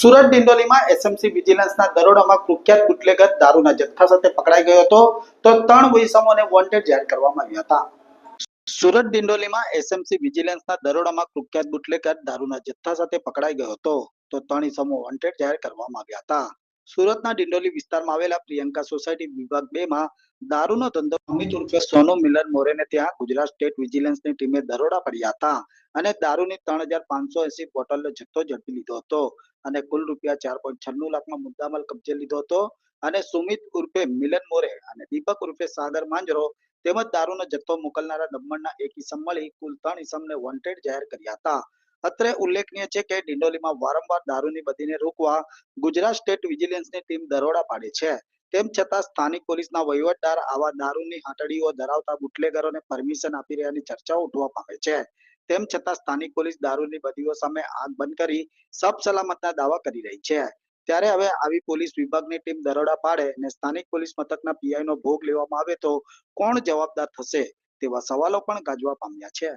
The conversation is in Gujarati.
સુરત ડિંડોલીમાં એસએમસી વિજિલન્સના દરોડામાં કુખ્યાત બુટલેગર દારૂના જથ્થા સાથે પકડાઈ ગયો હતો, તો ત્રણ વૈષમોને વોન્ટેડ જાહેર કરવામાં આવ્યા હતા. સુરત ડિંડોલીમાં એસએમસી વિજિલન્સના દરોડામાં કુખ્યાત બુટલેગર દારૂના જથ્થા સાથે પકડાઈ ગયો હતો, તો ત્રણ ઇસમો વોન્ટેડ જાહેર કરવામાં આવ્યા હતા. સુરતના ડિંડોલી વિસ્તારમાં આવેલા પ્રિયંકા સોસાયટી વિભાગ બે માં દારૂનો ધંધો અમિત ઉર્ફે સોનુ મિલન મોરેને ત્યાં ગુજરાત સ્ટેટ વિજિલન્સની ટીમે દરોડા પડ્યા હતા અને દારૂની ત્રણ હજાર પાંચસો એસી બોટલનો જથ્થો ઝડપી લીધો હતો અને કુલ રૂપિયા ચાર પોઈન્ટ છન્નું લાખમાં મુદ્દામાલ કબજે લીધો હતો અને સુમિત ઉર્ફે મિલન મોરે અને દીપક ઉર્ફે સાગર માંજરો તેમજ દારૂનો જથ્થો મોકલનારા દમણના એક ઇસમ મળી કુલ ત્રણ ઇસમને વોન્ટેડ જાહેર કર્યા હતા. અત્રે ઉલ્લેખનીય છે કે ડિંડોલીમાં વારંવાર દારૂની બદીને રોકવા ગુજરાત સ્ટેટ વિજિલન્સની ટીમ દરોડા પાડે છે. તેમ છતાં સ્થાનિક પોલીસના વહીવટદાર આવા દારૂની હાટડીઓ ધરાવતા બુટલેગરોને પરમિશન આપી રહ્યાની ચર્ચાઓ ઉઠવા પામે છે. તેમ છતાં સ્થાનિક પોલીસ દારૂની બદીઓ સામે આંખ બંધ કરી સબ સલામતના દાવા કરી રહી છે. ત્યારે હવે આવી પોલીસ વિભાગની ટીમ દરોડા પાડે અને સ્થાનિક પોલીસ મથકના પીઆઈનો ભોગ લેવામાં આવે તો કોણ જવાબદાર થશે તેવા સવાલો પણ ગાજવા પામ્યા છે.